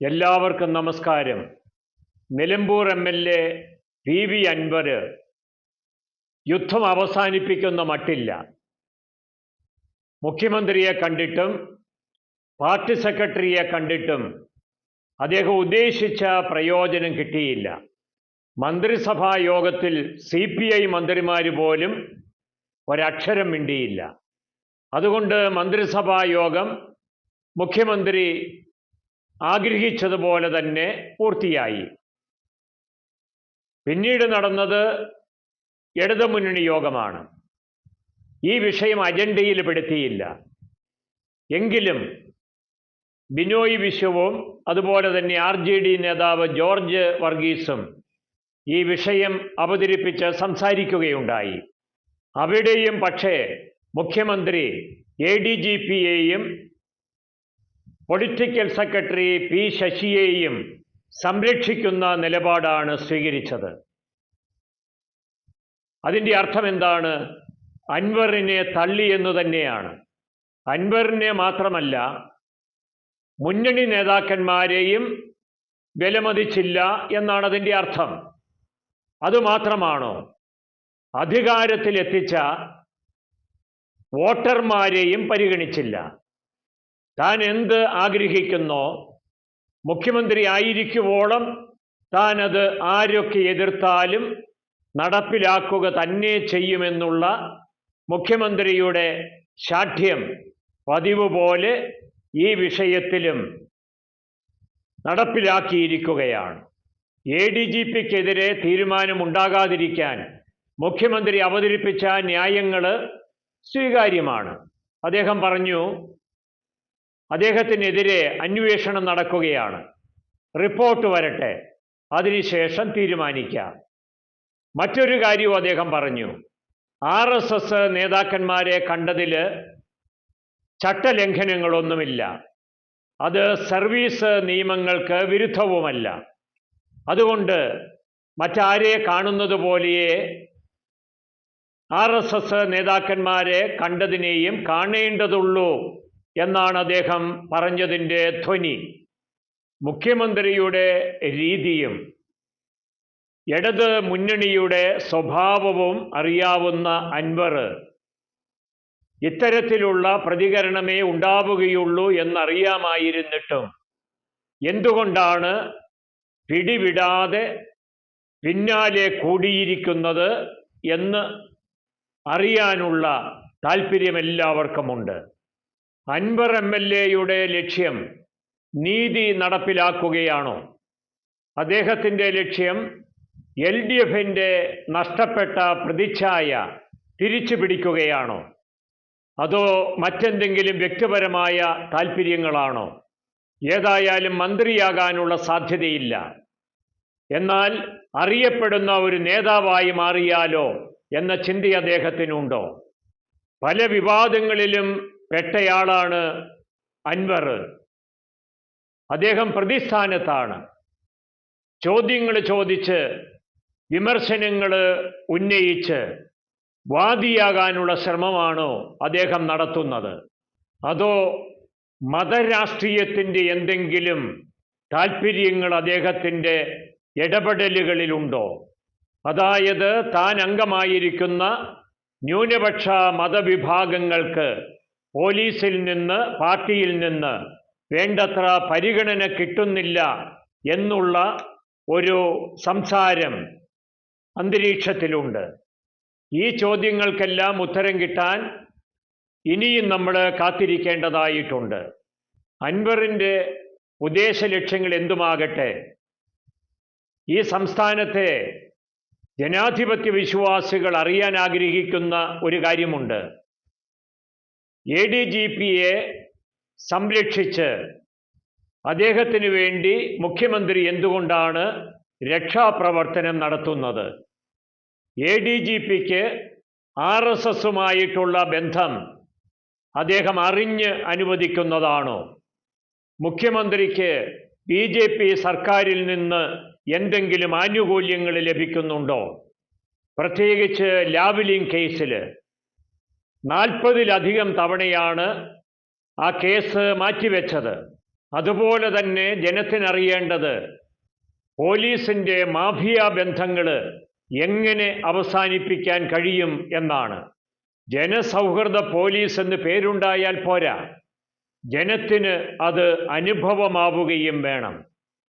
എല്ലാവർക്കും നമസ്കാരം. Nilambur M L A P V Anvar യുദ്ധം അവസാനിപ്പിക്കുന്ന മട്ടില്ല. മുഖ്യമന്ത്രിയെ കണ്ടിട്ടും പാർട്ടി സെക്രട്ടറിയെ കണ്ടിട്ടും അദ്ദേഹം ഉദ്ദേശിച്ച പ്രയോജനം കിട്ടിയില്ല. മന്ത്രിസഭാ യോഗത്തിൽ സി പി ഐ മന്ത്രിമാർ പോലും ഒരക്ഷരം മിണ്ടിയില്ല. അതുകൊണ്ട് മന്ത്രിസഭാ യോഗം മുഖ്യമന്ത്രി ആഗ്രഹിച്ചതുപോലെ തന്നെ പൂർത്തിയായി. പിന്നീട് നടന്നത് ഇടതുമുന്നണി യോഗമാണ്. ഈ വിഷയം അജണ്ടയിൽ പെടുത്തിയില്ല. എങ്കിലും ബിനോയ് വിശ്വവും അതുപോലെ തന്നെ ആർ ജെ ഡി നേതാവ് ജോർജ് വർഗീസും ഈ വിഷയം അവതരിപ്പിച്ച് സംസാരിക്കുകയുണ്ടായി. അവിടെയും പക്ഷേ മുഖ്യമന്ത്രി എ ഡി ജി പിയെയും പൊളിറ്റിക്കൽ സെക്രട്ടറി പി ശശിയെയും സംരക്ഷിക്കുന്ന നിലപാടാണ് സ്വീകരിച്ചത്. അതിന്റെ അർത്ഥം എന്താണ്? അൻവറിനെ തള്ളി എന്ന് തന്നെയാണ്. അൻവറിനെ മാത്രമല്ല മുന്നണി നേതാക്കന്മാരെയും വിലമതിച്ചില്ല എന്നാണ് അതിന്റെ അർത്ഥം. അതുമാത്രമാണോ? അധികാരത്തിലെത്തിച്ച വോട്ടർമാരെയും പരിഗണിച്ചില്ല. താൻ എന്ത് ആഗ്രഹിക്കുന്നോ? മുഖ്യമന്ത്രി ആയിരിക്കുവോളം താൻ അത് ആരൊക്കെ എതിർത്താലും നടപ്പിലാക്കുക തന്നെ ചെയ്യുമെന്നുള്ള മുഖ്യമന്ത്രിയുടെ ശാഠ്യം പതിവ് പോലെ ഈ വിഷയത്തിലും നടപ്പിലാക്കിയിരിക്കുകയാണ്. എ ഡി ജി പിക്കെതിരെ തീരുമാനമുണ്ടാകാതിരിക്കാൻ മുഖ്യമന്ത്രി അവതരിപ്പിച്ച ന്യായങ്ങൾ സ്വീകാര്യമാണ്. അദ്ദേഹം പറഞ്ഞു അദ്ദേഹത്തിനെതിരെ അന്വേഷണം നടക്കുകയാണ്. റിപ്പോർട്ട് വരട്ടെ. അതിനുശേഷം തീരുമാനിക്കാം. മറ്റൊരു കാര്യവും അദ്ദേഹം പറഞ്ഞു. ആർ എസ് എസ് നേതാക്കന്മാരെ കണ്ടതിൽ ചട്ടലംഘനങ്ങളൊന്നുമില്ല. അത് സർവീസ് നിയമങ്ങൾക്ക് വിരുദ്ധവുമല്ല. അതുകൊണ്ട് മറ്റാരെ കാണുന്നത് പോലെയേ ആർ എസ് എസ് നേതാക്കന്മാരെ കണ്ടതിനെയും കാണേണ്ടതുള്ളൂ. എന്നാണ് അദ്ദേഹം പറഞ്ഞതിന്റെ ധ്വനി. മുഖ്യമന്ത്രിയുടെ രീതിയും ഇടത് മുന്നണിയുടെ സ്വഭാവവും അറിയാവുന്ന അൻവർ ഇത്തരത്തിലുള്ള പ്രതികരണമേ ഉണ്ടാവുകയുള്ളൂ എന്നറിയാമായിരുന്നിട്ടും എന്തുകൊണ്ടാണ് പിടിവിടാതെ പിന്നാലെ കൂടിയിരിക്കുന്നത് എന്ന് അറിയാനുള്ള താല്പര്യം എല്ലാവർക്കുമുണ്ട്. അൻവർ എം എൽ എയുടെ ലക്ഷ്യം നീതി നടപ്പിലാക്കുകയാണോ? അദ്ദേഹത്തിന്റെ ലക്ഷ്യം എൽ ഡി എഫിന്റെ നഷ്ടപ്പെട്ട പ്രതിച്ഛായ തിരിച്ചു പിടിക്കുകയാണോ അതോ മറ്റെന്തെങ്കിലും വ്യക്തിപരമായ താല്പര്യങ്ങളാണോ ഏതായാലും മന്ത്രിയാകാനുള്ള സാധ്യതയില്ല. എന്നാൽ അറിയപ്പെടുന്ന ഒരു നേതാവായി മാറിയാലോ എന്ന ചിന്തി അദ്ദേഹത്തിനുണ്ടോ? പല വിവാദങ്ങളിലും പെട്ടയാളാണ് അൻവർ. അദ്ദേഹം പ്രതിസ്ഥാനത്താണ്. ചോദ്യങ്ങൾ ചോദിച്ച് വിമർശനങ്ങൾ ഉന്നയിച്ച് വാദിയാകാനുള്ള ശ്രമമാണോ അദ്ദേഹം നടത്തുന്നത്? അതോ മതരാഷ്ട്രീയത്തിന്റെ എന്തെങ്കിലും താല്പര്യങ്ങൾ അദ്ദേഹത്തിന്റെ ഇടപെടലുകളിലുണ്ടോ? അതായത് താൻ അംഗമായിരിക്കുന്ന ന്യൂനപക്ഷ മതവിഭാഗങ്ങൾക്ക് പോലീസിൽ നിന്ന് പാർട്ടിയിൽ നിന്ന് വേണ്ടത്ര പരിഗണന കിട്ടുന്നില്ല എന്നുള്ള ഒരു സംസാരം അന്തരീക്ഷത്തിലുണ്ട്. ഈ ചോദ്യങ്ങൾക്കെല്ലാം ഉത്തരം കിട്ടാൻ ഇനിയും നമ്മൾ കാത്തിരിക്കേണ്ടതായിട്ടുണ്ട്. അൻവറിന്റെ ഉദ്ദേശ ലക്ഷ്യങ്ങൾ എന്തുമാകട്ടെ? ഈ സംസ്ഥാനത്തെ ജനാധിപത്യ വിശ്വാസികൾ അറിയാൻ ആഗ്രഹിക്കുന്ന ഒരു കാര്യമുണ്ട്. എ ഡി ജി പിയെ സംരക്ഷിച്ച് അദ്ദേഹത്തിന് വേണ്ടി മുഖ്യമന്ത്രി എന്തുകൊണ്ടാണ് രക്ഷാപ്രവർത്തനം നടത്തുന്നത്? എ ഡി ജി പിക്ക് ആർ എസ് എസുമായിട്ടുള്ള ബന്ധം അദ്ദേഹം അറിഞ്ഞ് അനുവദിക്കുന്നതാണോ? മുഖ്യമന്ത്രിക്ക് ബി ജെ പി സർക്കാരിൽ നിന്ന് എന്തെങ്കിലും ആനുകൂല്യങ്ങൾ ലഭിക്കുന്നുണ്ടോ? പ്രത്യേകിച്ച് ലാവ്ലിംഗ് കേസിൽ നാൽപ്പതിലധികം തവണയാണ് ആ കേസ് മാറ്റിവെച്ചത്. അതുപോലെ തന്നെ ജനത്തിനറിയേണ്ടത് പോലീസിന്റെ മാഫിയ ബന്ധങ്ങൾ എങ്ങനെ അവസാനിപ്പിക്കാൻ കഴിയും എന്നാണ്. ജനസൗഹൃദ പോലീസ് എന്ന് പേരുണ്ടായാൽ പോരാ. ജനത്തിന് അത് അനുഭവമാവുകയും വേണം.